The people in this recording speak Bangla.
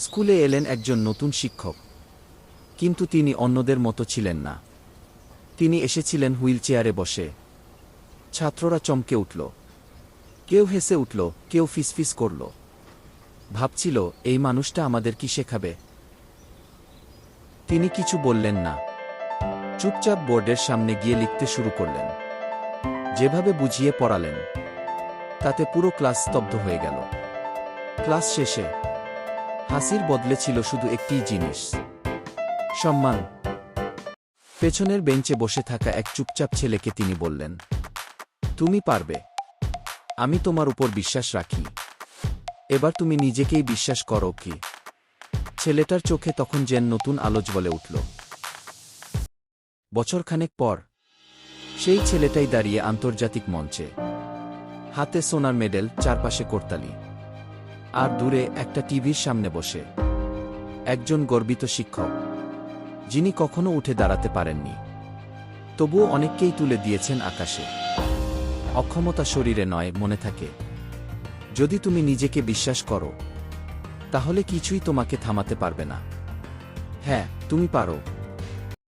স্কুলে এলেন একজন নতুন শিক্ষক। কিন্তু তিনি অন্যদের মতো ছিলেন না। তিনি এসেছিলেন হুইল চেয়ারে বসে। ছাত্ররা চমকে উঠল। কেউ হেসে উঠল, কেউ ফিসফিস করল। ভাবছিল, এই মানুষটা আমাদের কি শেখাবে? তিনি কিছু বললেন না। চুপচাপ বোর্ডের সামনে গিয়ে লিখতে শুরু করলেন। যেভাবে বুঝিয়ে পড়ালেন, তাতে পুরো ক্লাস স্তব্ধ হয়ে গেল। ক্লাস শেষে হাসির বদলে ছিল শুধু একটিই জিনিস। সম্মান। পেছনের বেঞ্চে বসে থাকা এক চুপচাপ ছেলেকে তিনি বললেন, তুমি পারবে। আমি তোমার উপর বিশ্বাস রাখি। এবার তুমি নিজেকেই বিশ্বাস করো কি? ছেলেটার চোখে তখন যেন নতুন আলোচ বলে উঠল। বছরখানেক পর, সেই ছেলেটাই দাঁড়িয়ে আন্তর্জাতিক মঞ্চে। হাতে সোনার মেডেল, চারপাশে করতালি। আর দূরে একটা টিভির সামনে বসে। একজন গর্বিত শিক্ষক, যিনি কখনো উঠে দাঁড়াতে পারেননি। তবুও অনেককেই তুলে দিয়েছেন আকাশে। অক্ষমতা শরীরে নয়, মনে থাকে। যদি তুমি নিজেকে বিশ্বাস করো, তাহলে কিছুই তোমাকে থামাতে পারবে না। হ্যাঁ তুমি পারো।